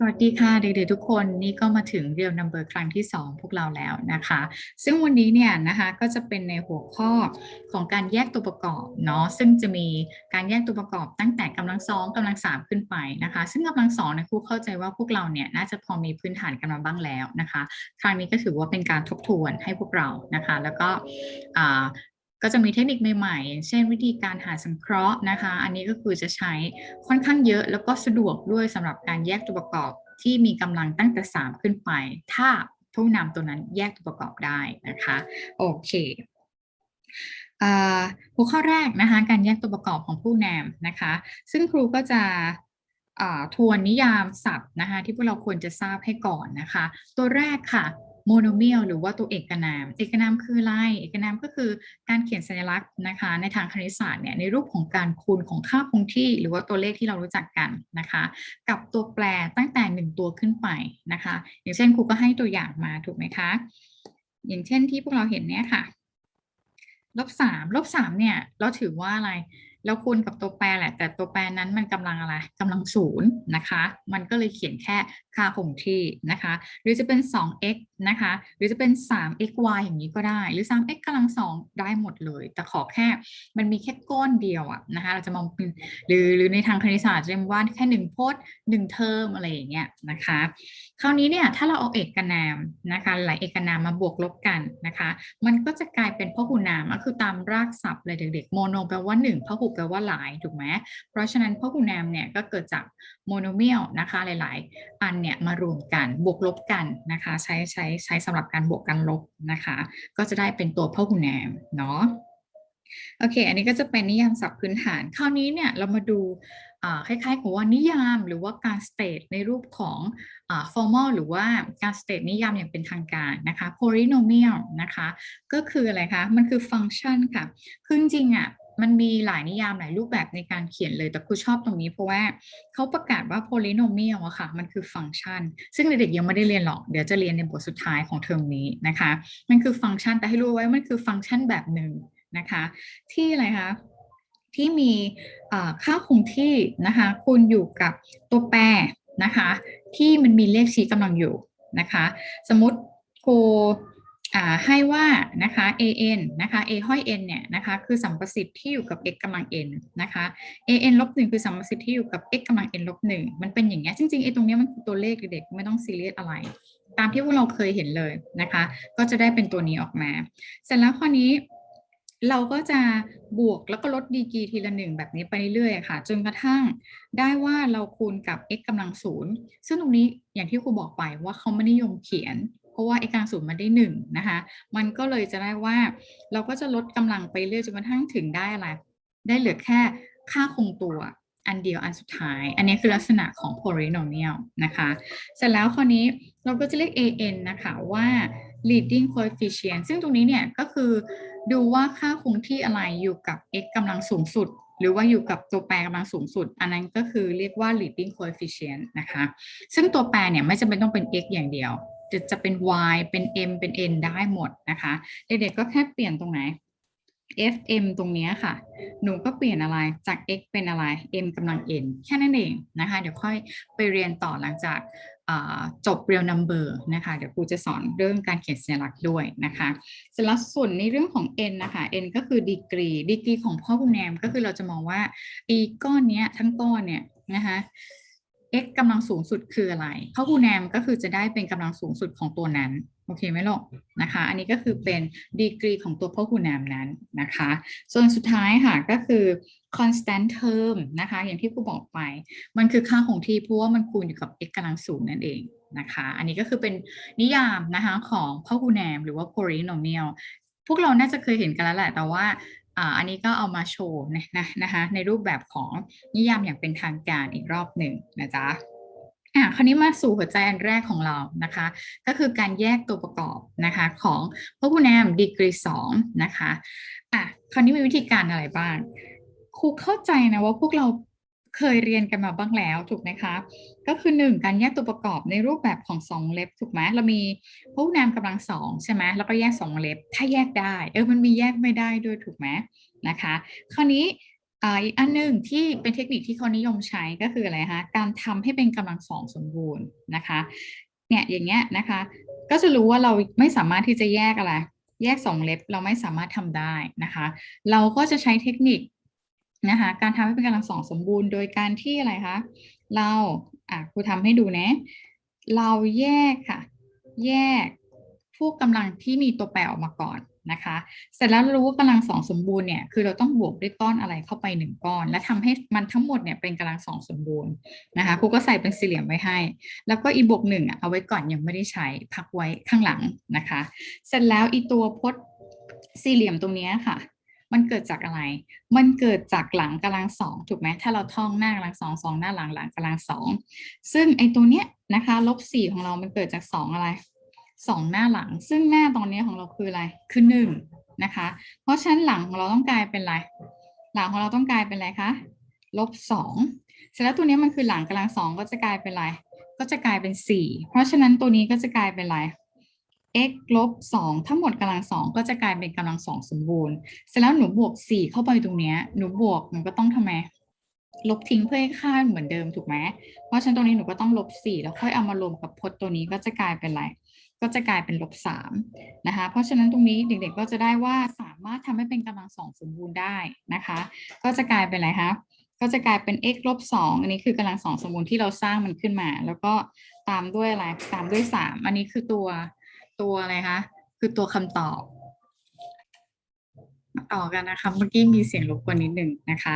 สวัสดีค่ะเด็กๆทุกคนนี่ก็มาถึง Real Number ครั้งที่ 2 พวกเราแล้วนะคะ ซึ่งวันนี้เนี่ยนะคะก็จะเป็นในหัวข้อของการแยกตัวประกอบเนาะซึ่งจะมีการแยกตัวประกอบตั้งแต่กำลังสองกำลังสามขึ้นไปนะคะ ซึ่งกำลังสองนะครูเข้าใจว่าพวกเราเนี่ยน่าจะพอมีพื้นฐานกันมาบ้างแล้วนะคะ ครั้งนี้ก็ถือว่าเป็นการทบทวนให้พวกเรานะคะ แล้วก็ ก็จะมีเทคนิคใหม่ๆ เช่นวิธีการหาสังเคราะห์นะคะ อันนี้ก็คือจะใช้ค่อนข้างเยอะแล้วก็สะดวกด้วยสำหรับการแยกตัวประกอบที่มีกำลังตั้งแต่ 3 ขึ้นไป ถ้าผู้นำตัวนั้นแยกตัวประกอบได้นะคะ โอเคหัวข้อแรกนะคะ การแยกตัวประกอบของผู้นำนะคะ ซึ่งครูก็จะทวนนิยามศัพท์นะคะ ที่พวกเราควรจะทราบให้ก่อนนะคะ ตัวแรกค่ะ โมโนเมียลหรือว่าตัวเอกนาม เอกนามคืออะไร เอกนามก็คือการเขียนสัญลักษณ์นะคะในทางคณิตศาสตร์เนี่ยในรูปของการคูณของค่าคงที่ หรือว่าตัวเลขที่เรารู้จักกันนะคะ กับตัวแปรตั้งแต่ 1 ตัวขึ้นไปนะคะ อย่างเช่นครูก็ให้ตัวอย่างมาถูกไหมคะ อย่างเช่นที่พวกเราเห็นเนี่ยค่ะลบสามลบสามเนี่ยเราถือว่าอะไร เราคูณกับตัวแปรแหละ แต่ตัวแปรนั้นมันกำลังอะไรกำลังศูนย์นะคะ มันก็เลยเขียนแค่ค่าคงที่นะคะ หรือจะเป็น 2x นะคะ หรือจะเป็น 3xy อย่างนี้ก็ได้ หรือ 3x กำลังสองได้หมดเลย แต่ขอแค่มันมีแค่ก้อนเดียวอะนะคะ เราจะมองเป็นหรือหรือในทางคณิตศาสตร์จะเรียกว่าแค่หนึ่งพจน์หนึ่งเทอมอะไรอย่างเงี้ยนะคะ คราวนี้เนี่ยถ้าเราเอาเอกนามนะคะหลายเอกนามมาบวกลบกันนะคะ มันก็จะกลายเป็นพหูนามก็คือตามรากศัพท์เลยเด็กๆโมโนแปลว่าหนึ่งพหูแปลว่าหลายถูกไหมเพราะฉะนั้นพหูนามเนี่ยก็เกิดจากโมโนเมียลนะคะหลาย ๆ อันเนี่ยมารวมกันบวกลบกันนะคะใช้ใช้ใช้สำหรับการบวกกันลบนะคะ ก็จะได้เป็นตัวพหูนามเนาะโอเค อันนี้ก็จะเป็นนิยามศัพท์พื้นฐาน คราวนี้เนี่ยเรามาดูคล้ายๆกับว่านิยามหรือว่าการ state ในรูปของ formal หรือว่าการ state นิยามอย่างเป็นทางการนะคะ polynomial นะคะ ก็คืออะไรคะ มันคือฟังก์ชันค่ะ คือจริงๆอะ มันมีหลายนิยามหลายรูปแบบในการเขียนเลย แต่ครูชอบตรงนี้เพราะว่าเขาประกาศว่า polynomial อะค่ะ มันคือฟังก์ชัน ซึ่งเด็กๆยังไม่ได้เรียนหรอก เดี๋ยวจะเรียนในบทสุดท้ายของเทอมนี้นะคะ มันคือฟังก์ชัน แต่ให้รู้ไว้มันคือฟังก์ชันแบบหนึ่งนะคะ ที่อะไรคะ ที่มีค่าคงที่นะคะคูณอยู่กับตัวแปรนะคะ ที่มันมีเลขชี้กำลังอยู่นะคะ สมมติครู ให้ว่านะคะ an นะคะ a ห้อย n เนี่ยนะคะคือสัมประสิทธิ์ที่อยู่กับ x กำลัง n นะคะ an ลบหนึ่งคือสัมประสิทธิ์ที่อยู่กับ x กำลัง n ลบหนึ่งมันเป็นอย่างเงี้ยจริงๆไอ้ตรงเนี้ยมันคือตัวเลขเด็กๆไม่ต้องซีเรียสอะไร ตามที่พวกเราเคยเห็นเลยนะคะ ก็จะได้เป็นตัวนี้ออกมา เสร็จแล้วข้อนี้เราก็จะบวกแล้วก็ลดดีกรีทีละหนึ่งแบบนี้ไปเรื่อยๆค่ะ จนกระทั่งได้ว่าเราคูณกับ x กำลังศูนย์ซึ่งตรงนี้อย่างที่ครูบอกไปว่าเขาไม่นิยมเขียน ราะว่า x กลังศูนย์มาได้หนึ่งนะคะ มันก็เลยจะได้ว่าเราก็จะลดกำลังไปเรื่อยจนกระทั่งถึงได้อะไร ได้เหลือแค่ค่าคงตัวอันเดียวอันสุดท้าย อันนี้คือลักษณะของ polynomial นะคะ เสร็จแล้วข้อนี้เราก็จะเรียก an นะคะว่า leading coefficient ซึ่งตรงนี้เนี่ยก็คือดูว่าค่าคงที่อะไรอยู่กับ x กำลังสูงสุด หรือว่าอยู่กับตัวแปรกำลังสูงสุด อันนั้นก็คือเรียกว่า leading coefficient นะคะ ซึ่งตัวแปรเนี่ยไม่จำเป็นต้องเป็น x อย่างเดียว จะจะเป็น y เป็น m เป็น n ได้หมดนะคะ เด็กๆก็แค่เปลี่ยนตรงไหน fm ตรงนี้ค่ะ หนูก็เปลี่ยนอะไรจาก x เป็นอะไร m กำลัง n แค่นั้นเองนะคะ เดี๋ยวค่อยไปเรียนต่อหลังจากจบ real number นะคะ เดี๋ยวครูจะสอนเรื่องการเขียนสัญลักษณ์ด้วยนะคะสร็จแล้วส่วนในเรื่องของ n นะคะ n ก็คือดีกรี ดีกรีของพ่อคุณแนมก็คือเราจะมองว่าอีก้อนนี้ทั้งก้อนเนี่ยนะคะ x กำลังสูงสุดคืออะไรพ่อคูแนมก็คือจะได้เป็นกำลังสูงสุดของตัวนั้น โอเคไหมลูกนะคะ อันนี้ก็คือเป็นดีกรีของตัวพ่อคูแนมนั้นนะคะ ส่วนสุดท้ายค่ะก็คือ constant term นะคะ อย่างที่ครูบอกไป มันคือค่าคงที่เพราะว่ามันคูณอยู่กับ x กำลังสูงนั่นเองนะคะ อันนี้ก็คือเป็นนิยามนะคะของพ่อคูแนมหรือว่า polynomial พวกเราน่าจะเคยเห็นกันแล้วแหละ แต่ว่า อันนี้ก็เอามาโชว์นะนะคะในรูปแบบของนิยามอย่างเป็นทางการอีกรอบหนึ่งนะจ๊ะอะคราวนี้มาสู่หัวใจอันแรกของเรานะคะ ก็คือการแยกตัวประกอบนะคะของพหุนามดีกรีสองนะคะอะคราวนี้มีวิธีการอะไรบ้างครูเข้าใจนะว่าพวกเรา เคยเรียนกันมาบ้างแล้วถูกไหมคะ ก็คือหนึ่งการแยกตัวประกอบในรูปแบบของสองเล็บถูกไหมเรามีผู้นามกำลังสองใช่ไหมแล้วก็แยกสองเล็บ ถ้าแยกได้เออมันมีแยกไม่ได้ด้วยถูกไหมนะคะ คราวนี้อีกอันหนึ่งที่เป็นเทคนิคที่เขานิยมใช้ก็คืออะไรคะการทำให้เป็นกำลังสองสมบูรณ์นะคะเนี่ยอย่างเงี้ยนะคะ ก็จะรู้ว่าเราไม่สามารถที่จะแยกอะไร แยกสองเล็บเราไม่สามารถทำได้นะคะ เราก็จะใช้เทคนิค นะคะการทำให้เป็นกำลังสองสมบูรณ์โดยการที่อะไรคะเราอะครูทำให้ดูนะ เราแยกค่ะ แยกพวกกำลังที่มีตัวแปรออกมาก่อนนะคะ เสร็จแล้วรู้ว่ากำลังสองสมบูรณ์เนี่ยคือเราต้องบวกด้วยก้อนอะไรเข้าไปหนึ่งก้อน และทำให้มันทั้งหมดเนี่ยเป็นกำลังสองสมบูรณ์นะคะครูก็ใส่เป็นสี่เหลี่ยมไว้ให้ แล้วก็อีบวกหนึ่งอะเอาไว้ก่อนยังไม่ได้ใช้พักไว้ข้างหลังนะคะ เสร็จแล้วอีตัวพจน์สี่เหลี่ยมตรงนี้ค่ะ มันเกิดจากอะไร มันเกิดจากหลังกำลังสองถูกไหมถ้าเราท่องหน้ากำลังสองสองหน้าหลังหลังกำลังสองซึ่งไอตัวเนี้ยนะคะลบสี่ของเรา มันเกิดจากสองอะไรสองหน้าหลัง ซึ่งหน้าตอนนี้ของเราคืออะไรคือหนึ่งนะคะ เพราะฉะนั้นหลังของเราต้องกลายเป็นอะไร หลังของเราต้องกลายเป็นอะไรคะลบสองเสร็จแล้วตัวนี้มันคือหลังกำลังสองก็จะกลายเป็นอะไรก็จะกลายเป็นสี่เพราะฉะนั้นตัวนี้ก็จะกลายเป็นอะไร x ลบสองทั้งหมดกำลังสองก็จะกลายเป็นกำลังสองสมบูรณ์ เสร็จแล้วหนูบวกสี่เข้าไปตรงเนี้ยหนูบวกหนูก็ต้องทำไมลบทิ้งเพื่อให้ค่าเหมือนเดิมถูกไหมเพราะฉะนั้นตรงนี้หนูก็ต้องลบสี่แล้วค่อยเอามารวมกับพจน์ตัวนี้ก็จะกลายเป็นอะไร ก็จะกลายเป็นลบสามนะคะ เพราะฉะนั้นตรงนี้เด็กๆก็จะได้ว่าสามารถทำให้เป็นกำลังสองสมบูรณ์ได้นะคะ ก็จะกลายเป็นอะไรคะก็จะกลายเป็น x ลบสองอันนี้คือกำลังสองสมบูรณ์ที่เราสร้างมันขึ้นมา แล้วก็ตามด้วยอะไรตามด้วยสามอันนี้คือตัว ตัวอะไรคะคือตัวคำตอบมาต่อกันนะคะเมื่อกี้มีเสียงรบกวนนิดหนึ่งนะคะ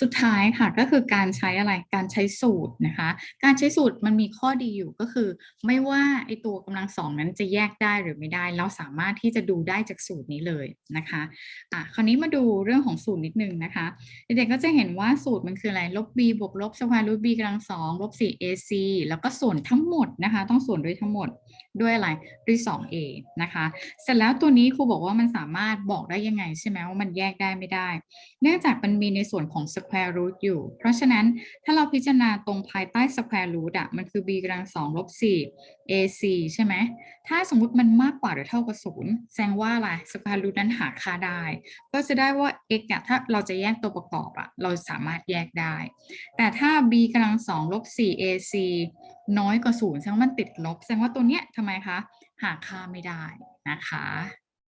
สุดท้ายค่ะก็คือการใช้อะไรการใช้สูตรนะคะ การใช้สูตรมันมีข้อดีอยู่ก็คือ ไม่ว่าไอตัวกำลังสองนั้นจะแยกได้หรือไม่ได้ เราสามารถที่จะดูได้จากสูตรนี้เลยนะคะอะคราวนี้มาดูเรื่องของสูตรนิดนึงนะคะเด็กๆก็จะเห็นว่าสูตรมันคืออะไรลบ b บวกลบสแควร์รูท b กำลังสองลบ4 ac แล้วก็ส่วนทั้งหมดนะคะ ต้องส่วนด้วยทั้งหมด ด้วยอะไรด้วย 2a นะคะ เสร็จแล้วตัวนี้ครูบอกว่ามันสามารถบอกได้ยังไงใช่ไหมว่ามันแยกได้ไม่ได้ เนื่องจากมันมีในส่วนของ square root อยู่ เพราะฉะนั้นถ้าเราพิจารณาตรงภายใต้ square root อะมันคือ b กำลังสองลบ4 ac ใช่ไหม ถ้าสมมุติมันมากกว่าหรือเท่ากับศูนย์แสดงว่าอะไร square root นั้นหาค่าได้ ก็จะได้ว่า x อะถ้าเราจะแยกตัวประกอบอะเราสามารถแยกได้ แต่ถ้า b กำลังสองลบ4 ac น้อยกว่าศูนย์แสดงว่ามันติดลบแสดงว่าตัวเนี้ยทำไมคะ หาค่าไม่ได้นะคะ